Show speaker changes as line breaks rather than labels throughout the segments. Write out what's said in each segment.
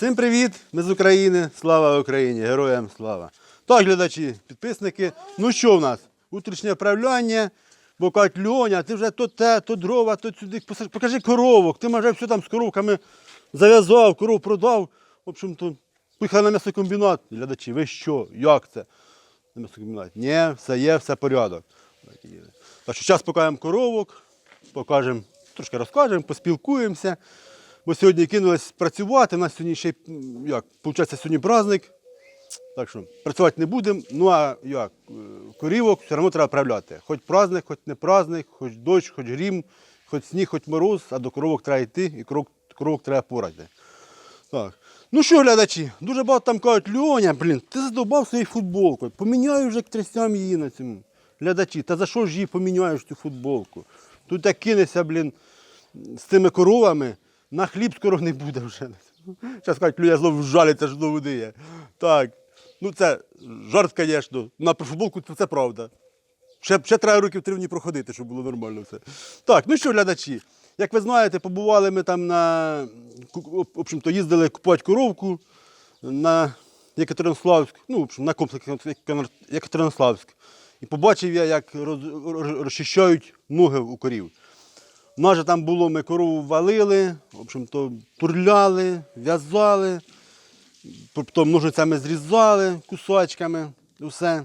Всім привіт! Ми з України. Слава Україні! Героям слава! Так, глядачі, підписники. Ну що в нас? Утрішнє правляння. Бо кажуть, Льоня, ти вже то те, то дрова, то сюди. Покажи коровок. Ти вже все там з коровками зав'язав, коров продав. В общем, то поїхали на м'ясокомбінат. Глядачі, ви що? Як це? На м'ясокомбінат. Ні, все є, все порядок. Так що зараз покажемо коровок, покажемо, трошки розкажемо, поспілкуємося. Бо сьогодні кинулись працювати. У нас сьогодні ще, як, виходить, сьогодні праздник. Так що працювати не будемо. Ну а як, е, корівок все одно треба правляти. Хоч праздник, хоч не праздник, хоч дощ, хоч грім, хоч сніг, хоч мороз, а до коровок треба йти і коровок, коровок треба порати. Так. Ну що, глядачі, дуже багато там кажуть, Льоня, блін, ти задовбав своєю футболкою. Поміняю вже трясям її на цьому. Глядачі, та за що ж її поміняєш цю футболку? Тут так кинешся, блін, з цими коровами, на хліб скоро не буде вже. Зараз кажуть, Люя знову жалиться, що знову диє. Так. Ну це жарт, звісно. На футболку це правда. Ще, ще треба років три в ній проходити, щоб було нормально все. Так, ну що, глядачі, як ви знаєте, побували ми там на в общем-то, їздили купувати коровку на Єкатеринославськ, ну, в общем, на комплекс Єкатеринославськ. І побачив я, як роз, роз- розчищають ноги у корів. У нас же там було, ми корову валили, в общем-то, турляли, в'язали, потім ножицями зрізали кусочками, все.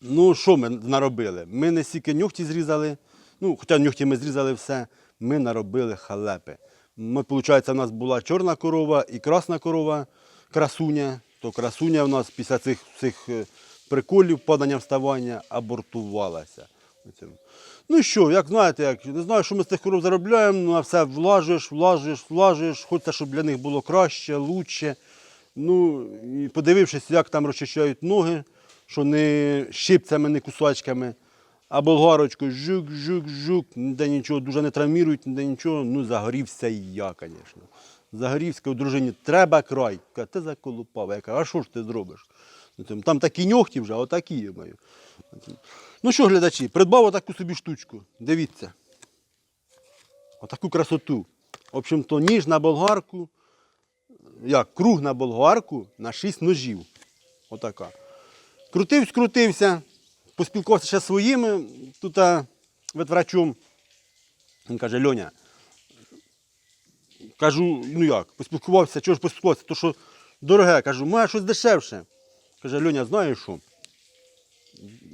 Ну, що ми наробили? Ми не стільки нюхті зрізали, ну, хоча нюхті ми зрізали все, ми наробили халепи. Ми, виходить, у нас була чорна корова і красна корова, красуня. То красуня у нас після цих всіх е, приколів, падання вставання, абортувалася. Ну що, як знаєте, як, не знаю, що ми з цих коров заробляємо, ну, а все влажиш, влажиш, влажиш, хочеться, щоб для них було краще, лучше. Ну, і подивившись, як там розчищають ноги, що не щипцями, не кусачками, а болгарочкою жук, жук, жук, ніде нічого, дуже не травмірують, ніде нічого. Ну, загорівся і я, звісно. Загорівся у дружині, треба край. Каже, ти заколупав. Я кажу, а що ж ти зробиш? Ну, там- Там такі ньохті вже, отакі я маю. Ну що, глядачі, придбав отаку собі штучку. Дивіться. Отаку красоту. В общем-то, ніж на болгарку, як круг на болгарку на 6 ножів. Отака. Крутився, крутився, поспілкувався ще своїми тут а, ветврачом. Він каже, Льоня, кажу, ну як, поспілкувався, чого ж поспілкувався, то що дороге, кажу, має щось дешевше. Каже, Льоня, знаєш що?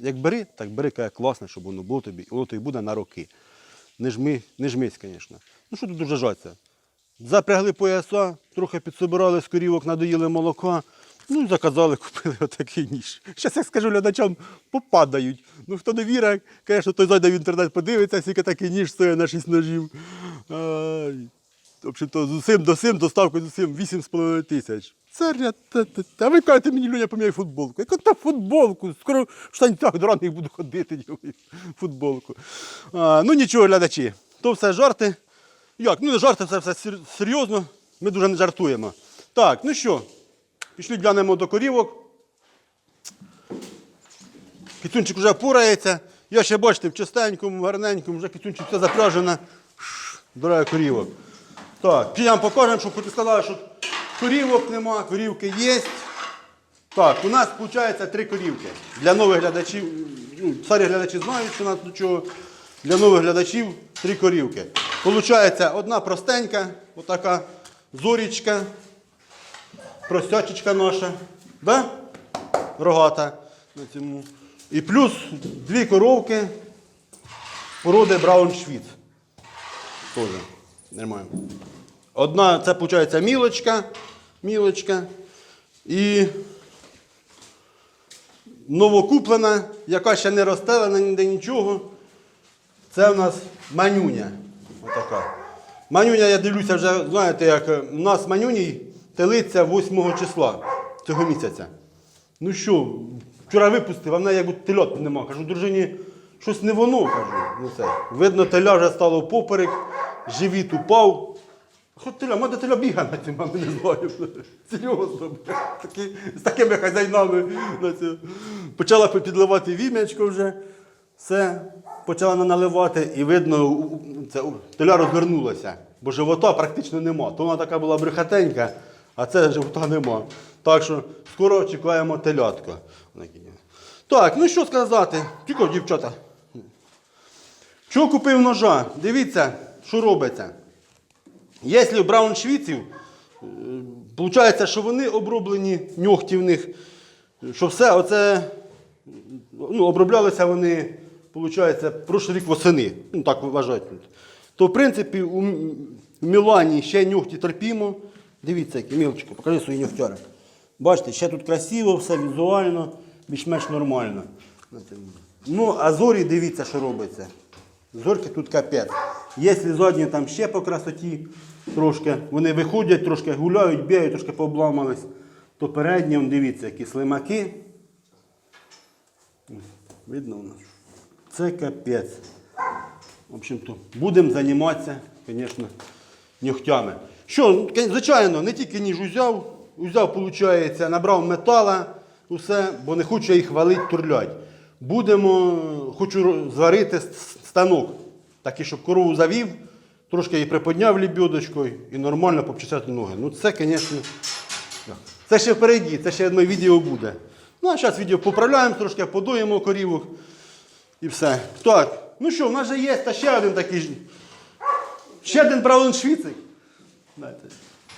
Як бери, так бери, каже, класне, щоб воно було тобі, воно тобі буде на роки. Не жми, не жмись, звісно. Ну що тут дуже жатися? Запрягли пояса, трохи підсобирали з корівок, надоїли молока. Ну заказали, купили отакий ніж. Зараз, як скажу глядачам, попадають. Ну хто не вірить, звісно, той зайде в інтернет, подивиться, скільки такий ніж стоїть на 6 ножів. Ай. В общем-то, з усім до сим, доставкою з усім 8,5 тисяч. Це та- та- та. А ви кажете, мені Люня поміняй футболку. Яку та футболку? Скоро в штанцях до ранних буду ходити, футболку. А, ну нічого, глядачі, то все жарти. Як? Ну не жарти, це все серйозно. Ми дуже не жартуємо. Так, ну що, пішли глянемо до корівок. Кицюнчик вже порається. Я ще бачите, в чистенькому, гарненькому, вже кицюнчик все запряжено. Дорога корівок. Так, підемо покажемо, щоб хоч сказали, що корівок нема, корівки є. Так, у нас виходить три корівки. Для нових глядачів, ну, старі глядачі знають, що у нас до чого. Для нових глядачів три корівки. Получається одна простенька, отака зорічка, простячечка наша, да? рогата. на цьому. І плюс дві коровки породи Брауншвіц. Тоже нормально. Одна, це виходить мілочка, мілочка. І новокуплена, яка ще не розстелена ніде нічого. Це в нас манюня. Отака. Манюня, я дивлюся, вже знаєте, як е, у нас манюній телиться 8 числа цього місяця. Ну що, вчора випустив, а в неї якби тельот нема. Кажу, дружині, щось не воно, кажу. Ну, це. Видно, теля вже стало поперек, живіт упав. Хоч теля, мене теля бігає на а ми не знаю. Серйозно, такі, з такими хазяйнами. Почала підливати вім'ячко вже. Все, почала наливати, і видно, це, теля розвернулася, бо живота практично нема. То вона така була брехатенька, А це живота нема. Так що скоро чекаємо телятка. Так, ну що сказати? Тільки дівчата. Що купив ножа? Дивіться, що робиться. Якщо брауншвіців, виходить, що вони оброблені, ногті в них, що все оце ну, оброблялися вони, виходить, прошлий рік восени. Ну, так вважають. То, в принципі, у Мілані ще ногті терпімо. Дивіться, які мілочко, покажи свої ногтяри. Бачите, ще тут красиво, все візуально, більш-менш нормально. Ну, а зорі, дивіться, що робиться. Зорки тут капець. Якщо задні там ще по красоті трошки, вони виходять, трошки гуляють, бігають, трошки пообламались, то передні, дивіться, які слимаки. Видно у нас? Це капець. В общем-то, будемо займатися, звісно, нігтями. Що, ну, звичайно, не тільки ніж узяв, узяв, виходить, набрав метала, усе, бо не хочу їх валити, турлять. Будемо, хочу зварити станок, такий, щоб корову завів, трошки її приподняв лебідочкою і нормально попчесати ноги. Ну це, звісно, це ще впереді, це ще одне відео буде. Ну, а зараз відео поправляємо, трошки подуємо корівок і все. Так, ну що, в нас же є та ще один такий. Ще один брауншвіцик.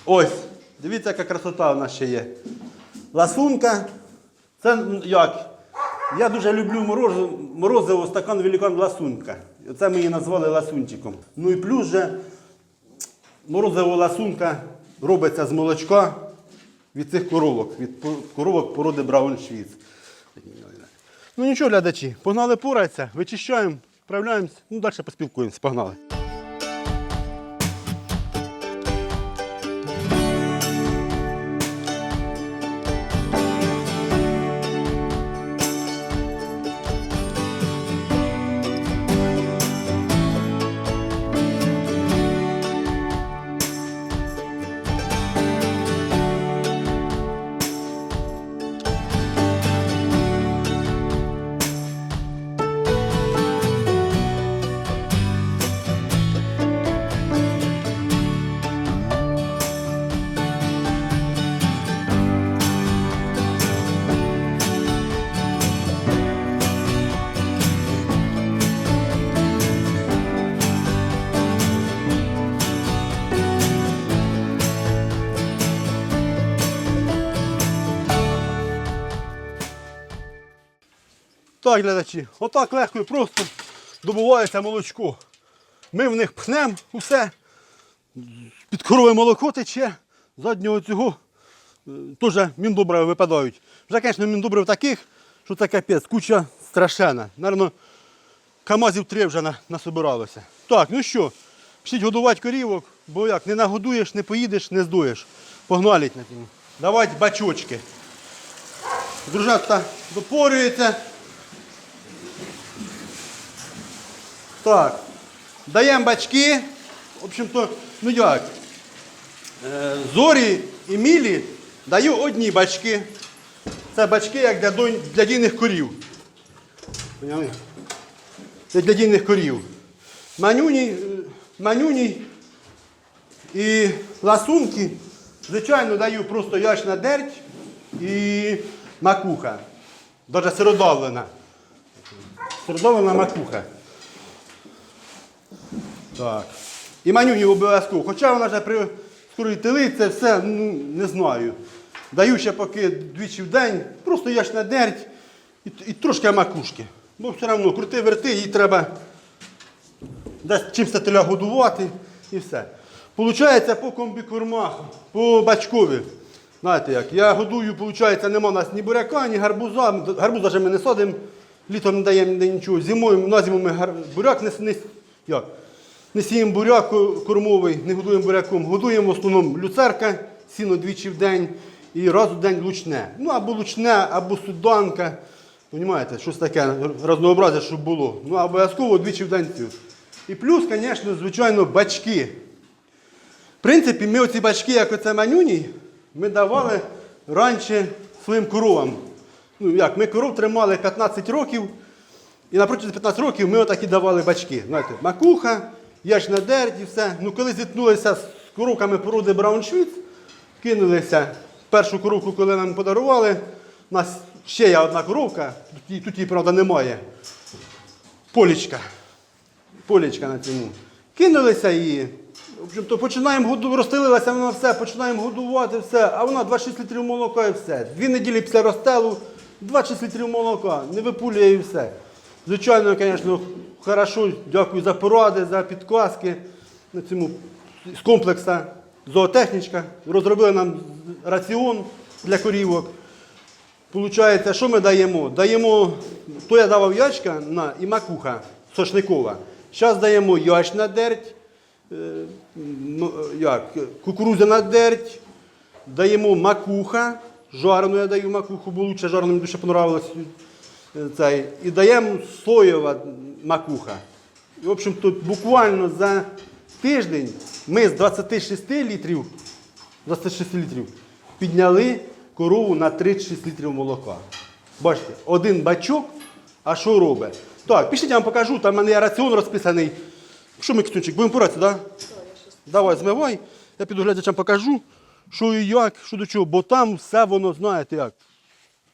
Ось, дивіться, яка красота в нас ще є. Ласунка. Це як? Я дуже люблю морозиво стакан великан ласунка. Це ми її назвали ласунчиком. Ну і плюс же морозова ласунка робиться з молочка від цих коровок, від коровок породи Брауншвіц. Ну нічого, глядачі, погнали поратися, вичищаємо, вправляємось, ну далі поспілкуємось, погнали. Так, глядачі, отак легко і просто добувається молочко. Ми в них пхнемо усе, під коровою молоко тече, заднього цього е, теж міндобриви випадають. Вже, звісно, міндобрив таких, що це капець, куча страшена. Наверно, камазів три вже на- насобиралося. Так, ну що, пішіть годувати корівок, бо як, не нагодуєш, не поїдеш, не здуєш. Погнали. Давайте бачочки. Дружата допорюється. Так. Даємо бачки. В общем-то, ну як? Е, Зорі і мілі даю одні бачки. Це бачки як для, донь, для дійних корів. Поняли? Це для дійних корів. Манюні, е, манюні і ласунки, звичайно, даю просто ячна дерть і макуха. Даже сиродавлена. Сиродавлена макуха. Так. І манюні обов'язково. Хоча вона вже при скорій тили, це все, ну, не знаю. Даю ще поки двічі в день, просто яшна дерть і, і трошки макушки. Бо все одно крути верти, їй треба десь чимось теля годувати і все. Получається по комбікормах, по бачкові. Знаєте як, я годую, виходить, нема у нас ні буряка, ні гарбуза. Гарбуз навіть ми не садимо, літом не даємо нічого. Зимою на зиму ми гар... буряк не, не, як? Не сіємо буряк кормовий, не годуємо буряком. Годуємо в основному люцерка, сіно двічі в день і раз у день лучне. Ну або лучне, або суданка. Понімаєте, щось таке разнообразне, щоб було. Ну, обов'язково двічі в день. І плюс, звісно, звичайно, бачки. В принципі, ми оці бачки, як оце манюні, ми давали раніше своїм коровам. Ну як, ми коров тримали 15 років, і на протязі 15 років ми отакі давали бачки. Знаєте, макуха, ячна дерть і все. Ну коли зіткнулися з коровками породи Брауншвіц, кинулися. Першу коровку, коли нам подарували, у нас ще є одна коровка, тут її, правда, немає. Полічка. Полічка на цьому. Кинулися її. В общем-то, починаємо году, розстелилася вона все, починаємо годувати все, а вона 26 літрів молока і все. Дві неділі після розстелу, 26 літрів молока, не випулює і все. Звичайно, звісно, хорошо, дякую за поради, за підказки на цьому з комплексу зоотехнічка. Розробили нам раціон для корівок. Получається, що ми даємо? Даємо, то я давав ячка на, і макуха сошникова. Зараз даємо ячна дерть, е, м, як, кукурудзяна дерть, даємо макуха, жарену я даю макуху, бо лучше жарену мені дуже понравилось. Цей, і даємо соєва макуха. В общем, тут буквально за тиждень ми з 26 літрів 26 літрів. Підняли корову на 36 літрів молока. Бачите, один бачок, а що робить? Так, пішліть, я вам покажу, там в мене є раціон розписаний. Що ми, Кстунчик, будемо поратися, так? Да? Давай, змивай. Я піду глядачам покажу, що і як, що до чого, бо там все воно, знаєте як.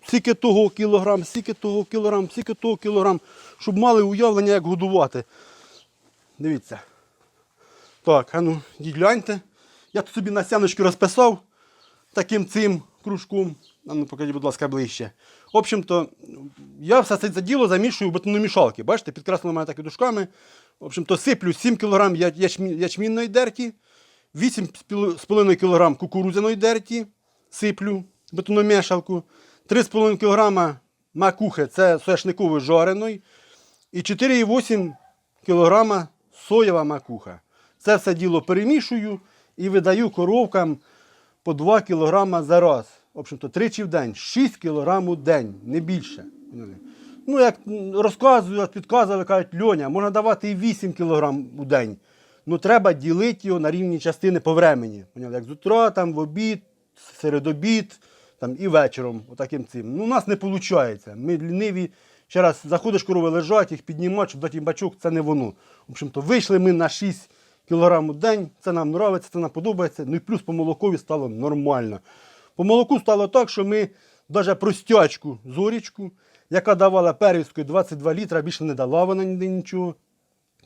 Скільки того кілограм, скільки того кілограм, скільки того кілограм, щоб мали уявлення, як годувати. Дивіться. Так, а ну, гляньте. Я тут собі на сяночку розписав таким цим кружком. А ну, покажіть, будь ласка, ближче. В общем-то, я все це діло замішую в бетономішалки. Бачите, підкреслено мене так і дужками. В общем-то, сиплю 7 кг ячмінної дерті, 8,5 кг кукурудзяної дерті сиплю бетономішалку, 3,5 кг макухи, це соняшникової жареної, і 4,8 кг соєва макуха. Це все діло перемішую і видаю коровкам по 2 кг за раз. В общем-то, тричі в день, 6 кг у день, не більше. Ну, як розказують, підказували, кажуть, Льоня, можна давати і 8 кг у день. Ну, треба ділити його на рівні частини по времені. Як з утра, там, в обід, серед обід там, і вечором. Отаким цим. Ну, у нас не виходить. Ми ліниві. Ще раз, заходиш, корови лежать, їх піднімати, щоб дати їм бачок, це не воно. В общем-то, вийшли ми на 6 кг у день, це нам подобається, це нам подобається. Ну і плюс по молокові стало нормально. По молоку стало так, що ми навіть простячку, зорічку, яка давала первістку 22 літра, більше не дала вона ніде нічого.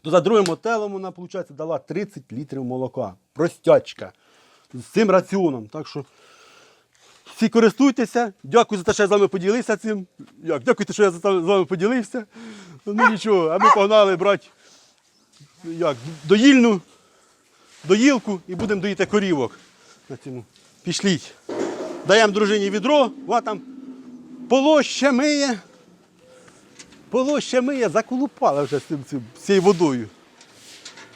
То за другим отелом вона, виходить, дала 30 літрів молока. Простячка. З цим раціоном. Так що всі користуйтеся. Дякую за те, що я з вами поділився цим. Як? Дякуйте, що я з вами поділився. Ну нічого, а ми погнали брати як, доїльну, доїлку і будемо доїти корівок. На цьому. Пішліть. Даємо дружині відро, вона там полоще миє. Полоще миє, заколупала вже з цим, цим, цією водою.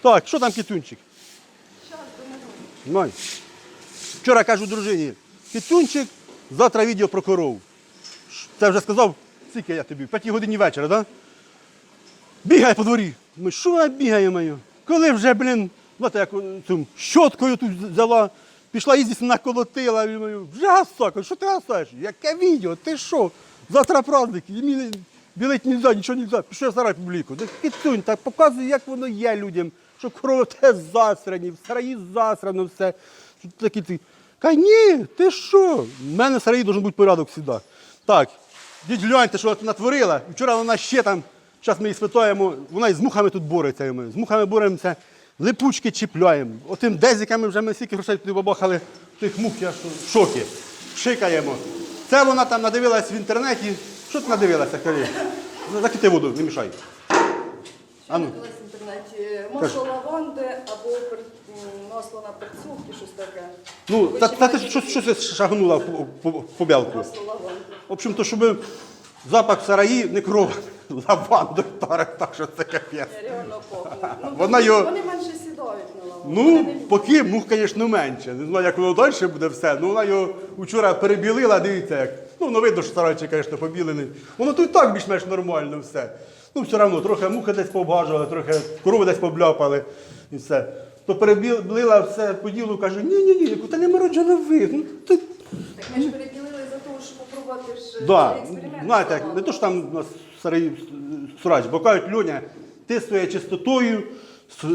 Так, що там китунчик? Май. Вчора кажу дружині, китунчик, завтра відео про корову. Ш- Це вже сказав, скільки я тобі, в п'ятій годині вечора, так? Да? Бігає по дворі. Ми, що вона бігає мою? Коли вже, блін, знаєте, як цим щоткою тут взяла, пішла їздити, наколотила, вже гасак, що ти гасаєш? Яке відео? Ти що? Завтра праздник, мені білить не можна, нічого не можна. Пішов я сарай публіку. Кицюнь, так показуй, як воно є людям, що корови те засрані, в сараї засрано все. Що такі ти. Ка ні, ти що? В мене в сараї має бути порядок завжди. Так, діть гляньте, що натворила. Вчора вона ще там, зараз ми її спитаємо, вона і з мухами тут бореться. Ми. З мухами боремося, липучки чіпляємо. Отим дезиками вже ми стільки грошей туди бабахали, тих мух, я що в шокі. Шикаємо. Це вона там надивилась в інтернеті. Що ти надивилася, кажи? Закити воду, не мішай. А ну.
Дивилась в інтернеті масло лаванди або масло на перцю, щось таке.
Ну, та, та ти щось, щось шагнула по, по, по бялку.
Масло лаванди.
В общем, то, щоб запах в сараї не кров, лаванду тарах, так що це капець.
Я реально пахну. Ну,
Вона його-
Вони менше сідають на лаванду.
Ну,
Вони не-
поки мух, звісно, менше. Не знаю, як воно далі буде все. Ну, вона його вчора перебілила, дивіться як. Ну, воно видно, що сарайчик, звісно, побілений. Воно тут і так більш-менш нормально все. Ну, все одно, трохи мухи десь пообгажували, трохи корови десь побляпали і все. То перебілила все по ділу, каже, ні-ні-ні, та не мороджено ви. Ну, ти...
Так ми ж переділили за того, щоб попробувати ж
Да.
експеримент.
Знаєте, як, не то що там у нас сараї сурач, бо кажуть, Льоня, ти своєю чистотою,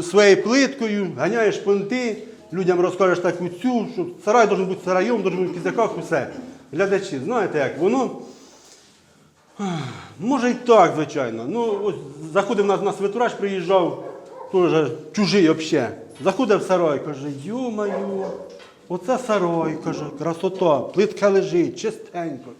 своєю плиткою, ганяєш понти, людям розкажеш таку цю, що сарай має бути сараєм, має бути в кізяках, усе. Глядачі, знаєте як, воно. Може і так, звичайно. Ну, ось заходив нас на святураж, приїжджав, теж чужий взагалі. Заходив в сарай, каже, йо-маю, оце сарай, каже, красота, плитка лежить, чистенько,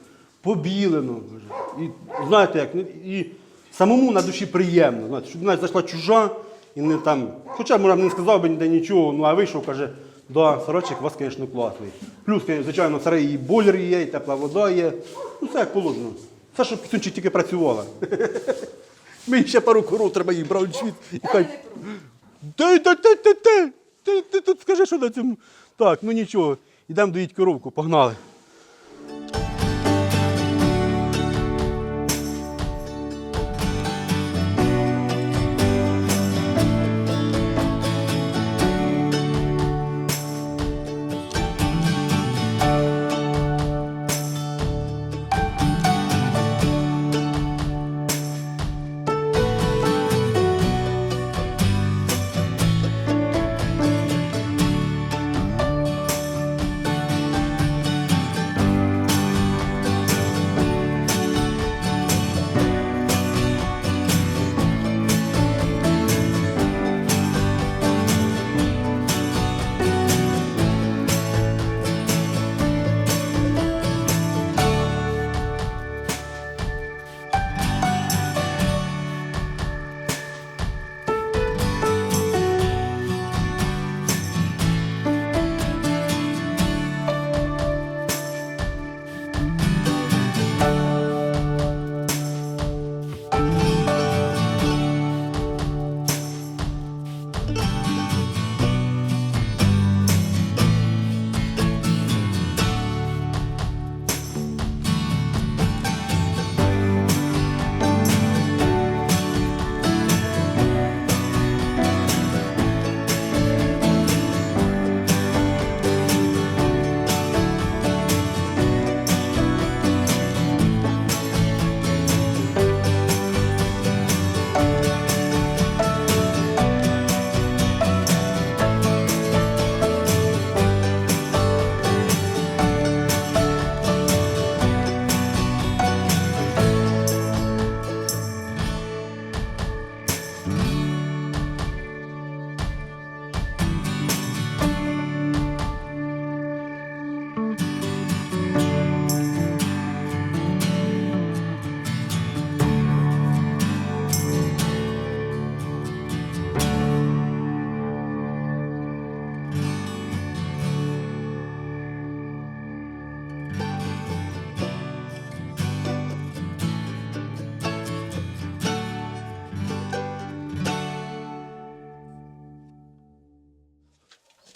побілено. Каже. І знаєте як, і самому на душі приємно. Знаєте, щоб навіть зайшла чужа і не там. Хоча, може, не сказав би ніде нічого, ну а вийшов, каже, да, сарочок у вас, звісно, класний. Плюс, звичайно, в сараї і бойлер є, і тепла вода є. Ну, все як положено. Все, щоб кисунчик тільки працювала. Мені ще пару коров треба їх брав. І хай... Ти, ти, ти, ти, ти, ти, ти тут скажи, що на цьому. Так, ну нічого. Йдемо доїть коровку, погнали.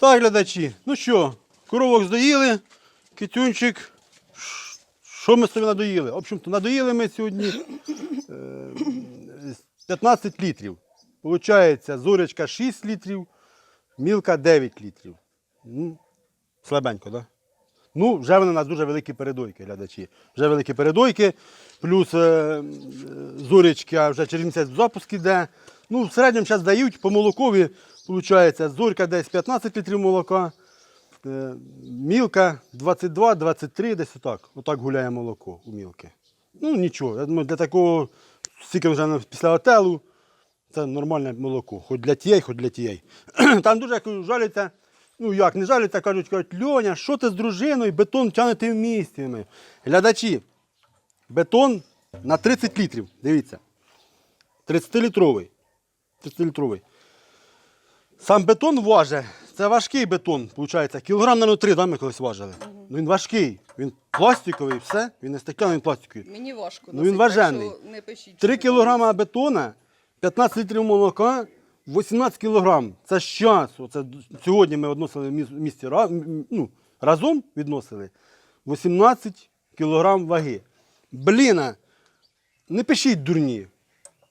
Так, глядачі, ну що, коровок здоїли, китюнчик. Що ми собі надоїли? В общем-то, надоїли ми сьогодні е, 15 літрів. Получається, зорячка 6 літрів, мілка 9 літрів. Ну, слабенько, так? Да? Ну, вже вони у нас дуже великі передойки, глядачі. Вже великі передойки, плюс е, е, зорячка вже через місяць запуск іде. Ну, в середньому зараз дають по молокові, виходить, зорька десь 15 літрів молока, е, мілка 22-23, десь отак. Отак гуляє молоко у мілки. Ну, нічого, я думаю, для такого, стільки вже після отелу, це нормальне молоко. Хоч для тієї, хоч для тієї. Там дуже як жалються, ну як, не жалються, кажуть, кажуть, Льоня, що ти з дружиною, бетон тягнете в місті. Глядачі, бетон на 30 літрів, дивіться. 30-літровий. 30-літровий. Сам бетон важить, це важкий бетон, виходить. Кілограм на 3, да, ми колись важили. Ну він важкий, він пластиковий, все, він не стеклянний, він пластиковий.
Мені важко.
Ну, він важений.
що Не пишіть.
3
що
кілограма бетона, 15 літрів молока, 18 кілограм. Це з часу. Це д- сьогодні ми відносили в міс- місті ра- м- м- ну, разом відносили 18 кілограм ваги. Бліна, не пишіть дурні,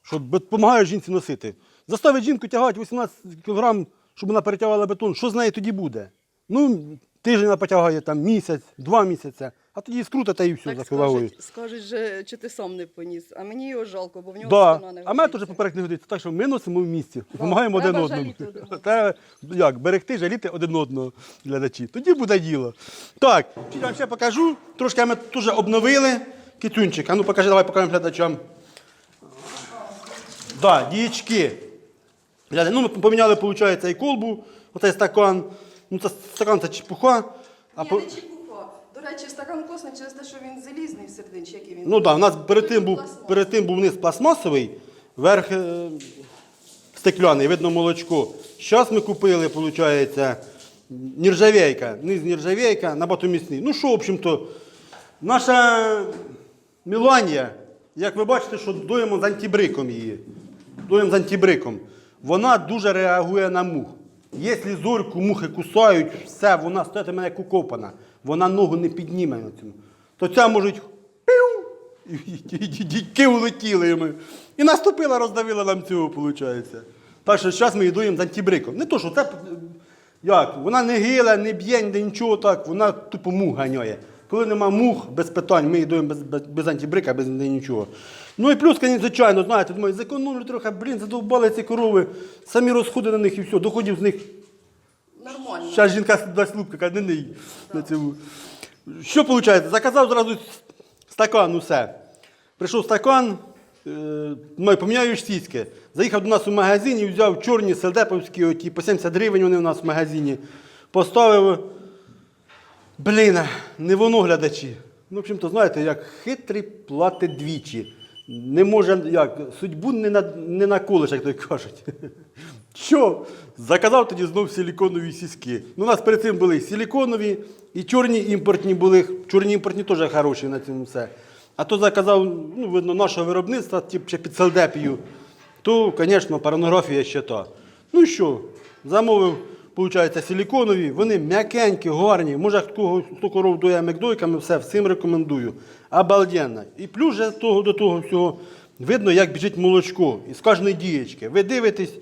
що допомагає жінці носити. Заставить жінку тягати 18 кілограм, щоб вона перетягувала бетон. Що з нею тоді буде? Ну, тиждень вона потягає там місяць, два місяці, А тоді скрутите і все
Так
за вагою.
скажуть, скажуть, же, чи ти сам не поніс, а мені його жалко, бо в нього
Да.
спина не
А мене теж
годиться.
поперек не годиться. Так що ми носимо в місті, допомагаємо
треба
один одному.
жаліти один одного.
Треба як, берегти, жаліти один одного глядачі. Тоді буде діло. Так, я вам ще покажу. Трошки ми теж обновили кицюнчик. А ну покажи, давай покажемо глядачам. Да, діячки. Ну, ми поміняли, виходить, і колбу, оцей стакан. Ну, це стакан це чепуха. А
Ні,
по...
не чепуха. До речі, стакан класний через те, що він залізний в сердинчик. Він
Ну так, да, у нас перед тим, був, перед тим був низ пластмасовий, верх е, стекляний, видно молочко. Зараз ми купили, виходить, нержавейка. Низ нержавейка, набагато міцний. Ну що, в общем-то, наша Міланія, як ви бачите, що доємо з антибриком її. Доємо з антибриком. Вона дуже реагує на мух. Якщо зорьку мухи кусають, все, вона мене як укопана. Вона ногу не підніме на цьому. То ця пів, і, дітки улетіли ми. І наступила, роздавила нам цього, виходить. Так що зараз ми її дуємо з антибриком. Не то, що це як, вона не гила, не б'є, ніде нічого так, вона тупо мух ганяє. Коли нема мух, без питань, ми її без, без, без антибрика, без нічого. Ну і плюс, звичайно, знаєте, думаю, зекономлю трохи, блін, задовбали ці корови, самі розходи на них і все, доходів з них
нормально.
Зараз жінка дасть лупка, каже, не ний на цьому. Що виходить? Заказав зразу стакан, усе. Прийшов стакан, е, поміняю сіськи. Заїхав до нас у магазин і взяв чорні селдеповські, оті, по 70 гривень вони у нас в магазині. Поставив. Блін, не воно глядачі. Ну, в общем-то, знаєте, як хитрий платить двічі. Не може, як, судьбу не, на, не наколиш, як то кажуть. Що? Заказав тоді знов силіконові сіськи. Ну, у нас перед цим були силіконові і чорні імпортні були. Чорні імпортні теж хороші на цьому все. А то заказав, ну, видно, нашого виробництва, тип, ще під селдепію, то, звісно, порнографія ще та. Ну що, замовив, виходить, силіконові, вони м'якенькі, гарні. Може, хто, хто коров доє мекдойками, все, всім рекомендую. Обалденно. І плюс же того, до того всього видно, як біжить молочко із кожної дієчки. Ви дивитесь,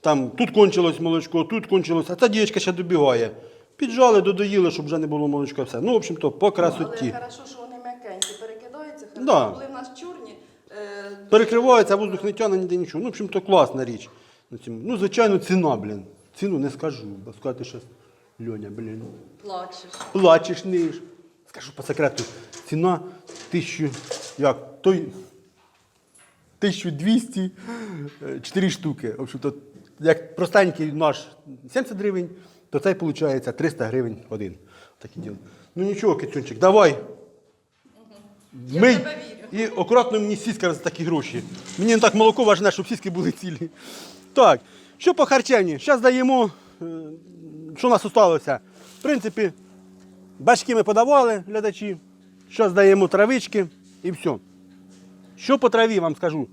там тут кончилось молочко, тут кончилось, а ця дієчка ще добігає. Піджали, додоїли, щоб вже не було молочка. Все. Ну, в общем-то, по красоті.
Але хорошо, що вони м'якенькі, перекидаються.
Да.
Були в нас чорні. Е,
Перекривається, а воздух не тягне ніде нічого. Ну, в общем-то, класна річ. Ну, звичайно, ціна, блін. Ціну не скажу, бо сказати щось, Льоня, блін.
плачеш.
Плачеш ниш. Скажу по секрету, ціна тисячу, як, той 1200, е, 4 штуки. В общем-то, як простенький наш 70 гривень, то цей виходить 300 гривень один. Таке діло. Ну нічого, кицюнчик, давай.
Я
Мий.
тебе вірю.
І акуратно мені сіська за такі гроші. Мені не так молоко важне, щоб сіськи були цілі. Так, що по харчевні? Зараз даємо, е, що у нас осталося. В принципі, бачки ми подавали, глядачі. Зараз даємо травички і все. Що по траві вам скажу?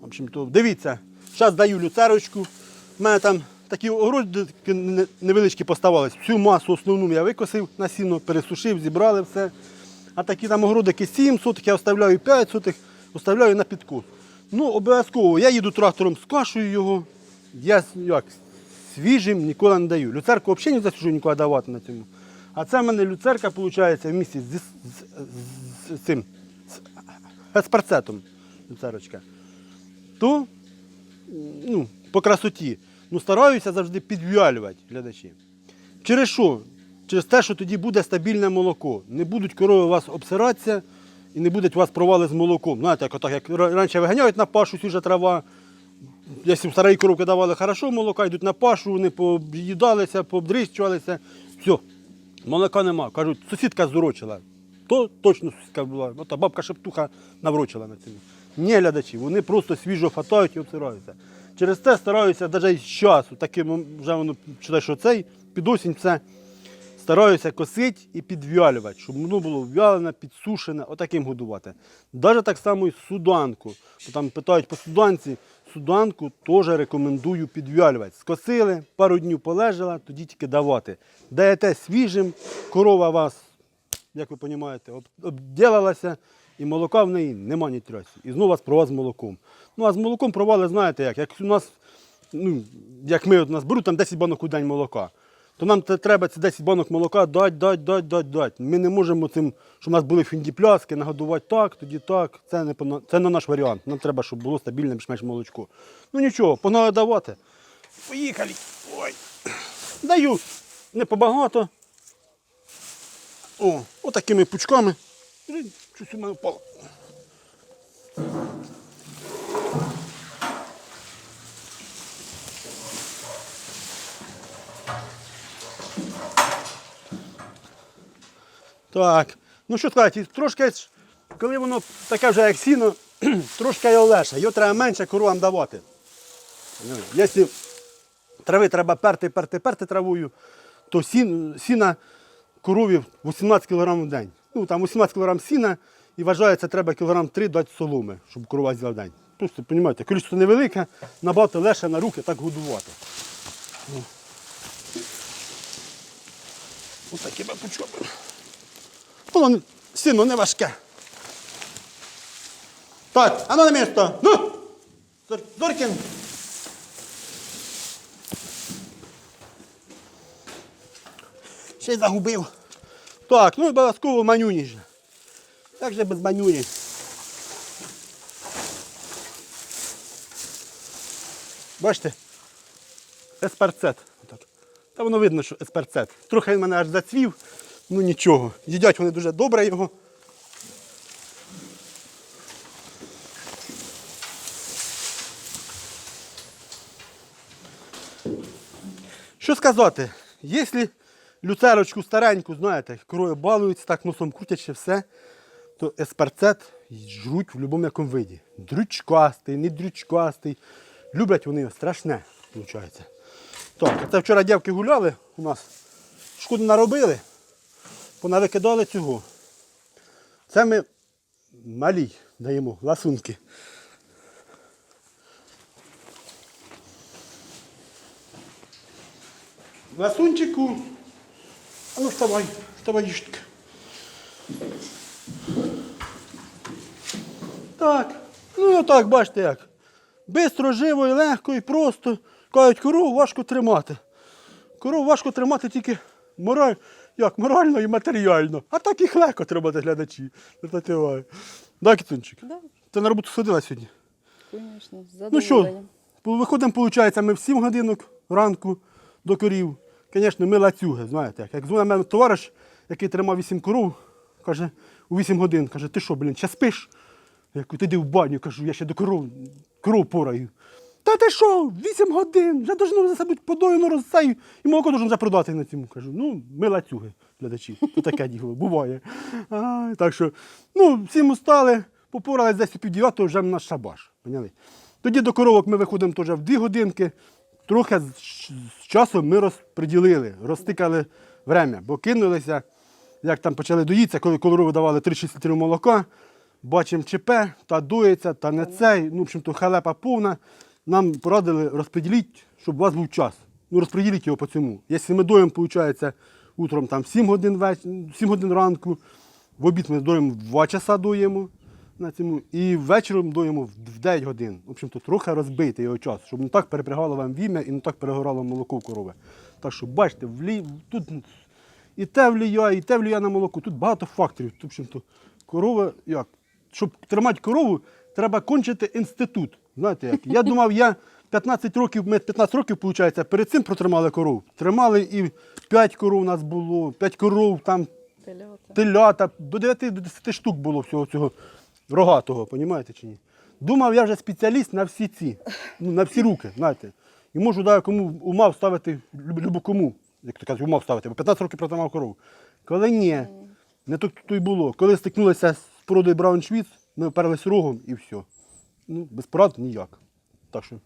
В общем-то, дивіться, зараз даю люцерочку. У мене там такі огородики не- невеличкі поставались. Всю масу основну я викосив на сіно, пересушив, зібрали все. А такі там огородики 7 сотих, я оставляю 5 сотих, оставляю на підкос. Ну, обов'язково, я їду трактором, скашую його. Я як, свіжим ніколи не даю. Люцерку взагалі не засуджую ніколи давати на цьому. А це в мене люцерка, виходить, в місті з, з, з, з цим з парцетом. Люцерочка. То ну, по красоті. Ну, стараюся завжди підв'ялювати глядачі. Через що? Через те, що тоді буде стабільне молоко. Не будуть корови у вас обсиратися і не будуть у вас провали з молоком. Знаєте, як, отак, як раніше виганяють на пашу свіжа трава. Якщо старі коровки давали хорошо молока, йдуть на пашу, вони поїдалися, пообдрищувалися. Все, молока нема. Кажуть, сусідка зурочила. То точно сусідка була. Ота бабка шептуха наврочила на цьому. Ні, глядачі, вони просто свіжо фатають і обсираються. Через це стараюся навіть з часу, таким вже воно читаю, що цей під осінь все стараюся косити і підв'ялювати, щоб воно було в'ялене, підсушене, отаким годувати. Навіть так само і суданку. Там питають по суданці, суданку теж рекомендую підв'ялювати. Скосили, пару днів полежала, тоді тільки давати. Даєте свіжим, корова вас, як ви розумієте, об- обділалася, і молока в неї нема ні трясі. І знову вас провал з молоком. Ну а з молоком провали, знаєте як, як у нас, ну, як ми от нас беруть там 10 банок у день молока. То нам треба ці 10 банок молока дать, дать, дать, дать, дать. Ми не можемо цим, щоб у нас були фіндіпляски, нагодувати так, тоді так. Це не, це не наш варіант. Нам треба, щоб було стабільне більш-менш молочко. Ну нічого, погнали давати. Поїхали. Ой. Даю. Не побагато. О, отакими пучками. Щось у мене впало. Так. Ну що сказати, трошки, коли воно таке вже як сіно, трошки його легше. Його треба менше коровам давати. Якщо трави треба перти, перти, перти травою, то сін, сіна корові 18 кг в день. Ну там 18 кг сіна і вважається, треба кілограм 3 дати соломи, щоб корова з'їла в день. Просто, розумієте, кількість невелике, набагато легше на руки так годувати. Ну. Ось такі бабучки. Воно не- не важке. Так, а ну на місто. Ну! Зор- Зоркін. Ще й загубив. Так, ну і обов'язково манюні ж. Як же без манюні? Бачите? Еспарцет. Отак. Та воно видно, що еспарцет. Трохи він мене аж зацвів, ну нічого. Їдять вони дуже добре його. Що сказати? Якщо люцерочку стареньку, знаєте, корою балуються, так носом крутять ще все, то еспарцет жруть в будь-якому якому виді. Дрючкастий, не дрючкастий. Люблять вони його страшне, виходить. Так, це вчора дівки гуляли у нас. Шкоду наробили, понавикидали цього. Це ми малій даємо ласунки. Ласунчику. А ну вставай, вставай, їжтка. Так, ну так, бачите як. Бистро, живо і легко і просто. Кажуть, корову важко тримати. Корову важко тримати тільки мораль, як, морально і матеріально. А так їх легко тримати глядачі. Да, Кітунчик?
Да,
Ти на роботу сходила сьогодні?
звісно, з
Ну що, виходимо, виходить, ми в 7 годинок ранку до корів. Звісно, ми лацюги, знаєте. як. Як дзвонить мене товариш, який тримав 8 коров, каже, у 8 годин, каже, ти що, блін, ще спиш? Я кажу, ти йди в баню, кажу, я ще до коров, коров пораю. Та ти що, 8 годин, вже должно за себе подоїно розсею, і молоко должен вже продати на цьому. Кажу, ну, ми лацюги, глядачі. То таке діло, буває. А, так що, ну, всім устали, попорались десь пів дев'ятого, вже на шабаш. Поняли? Тоді до коровок ми виходимо теж в 2 годинки. Трохи з, з часом ми розподілили, розтикали время, бо кинулися, як там почали доїтися, коли корови давали 3-6 літрів молока, бачимо ЧП, та доїться, та не цей. Ну, в общем-то, халепа повна. Нам порадили розподілити, щоб у вас був час. Ну, розподіліть його по цьому. Якщо ми доїмо, виходить, утром там 7 годин, веч... 7 годин ранку, в обід ми доїмо 2 часа доїмо на цьому, і вечором доїмо в 9 годин. В общем-то, трохи розбити його час, щоб не так перепрягало вам вім'я і не так перегорало молоко в корови. Так що, бачите, влі... тут і те влияє, і те влияє на молоко. Тут багато факторів. В общем-то, корова, як? Щоб тримати корову, треба кончити інститут. Знаєте як? Я думав, я 15 років, ми 15 років, виходить, перед цим протримали коров. Тримали і 5 коров у нас було, 5 коров, там
Телята.
телята, до 9 до 10 штук було всього цього рогатого, розумієте чи ні? Думав, я вже спеціаліст на всі ці, ну, на всі руки, знаєте. І можу да, кому ума вставити, люб- любу кому, як то кажуть, ума вставити, бо 15 років протримав корову. Коли ні, не то, то й було. Коли стикнулися з породою Брауншвіц, ми вперлись рогом і все. Ну, без порад ніяк. Так що.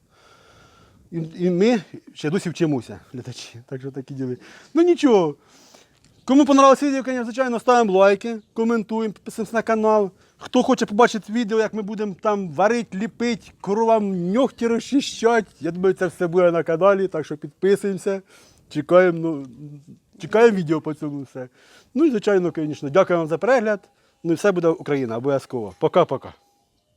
І, і ми ще досі вчимося, глядачі. Так що такі діли. Ну нічого. Кому понравилось відео, конечно, звичайно, ставимо лайки, коментуємо, підписуємося на канал. Хто хоче побачити відео, як ми будемо там варити, ліпити, коровам ньохті розчищати, я думаю, це все буде на каналі, так що підписуємося. Чекаємо, ну, чекаємо відео по цьому все. Ну і звичайно, звісно, дякую вам за перегляд. Ну і все буде Україна, обов'язково. Пока-пока.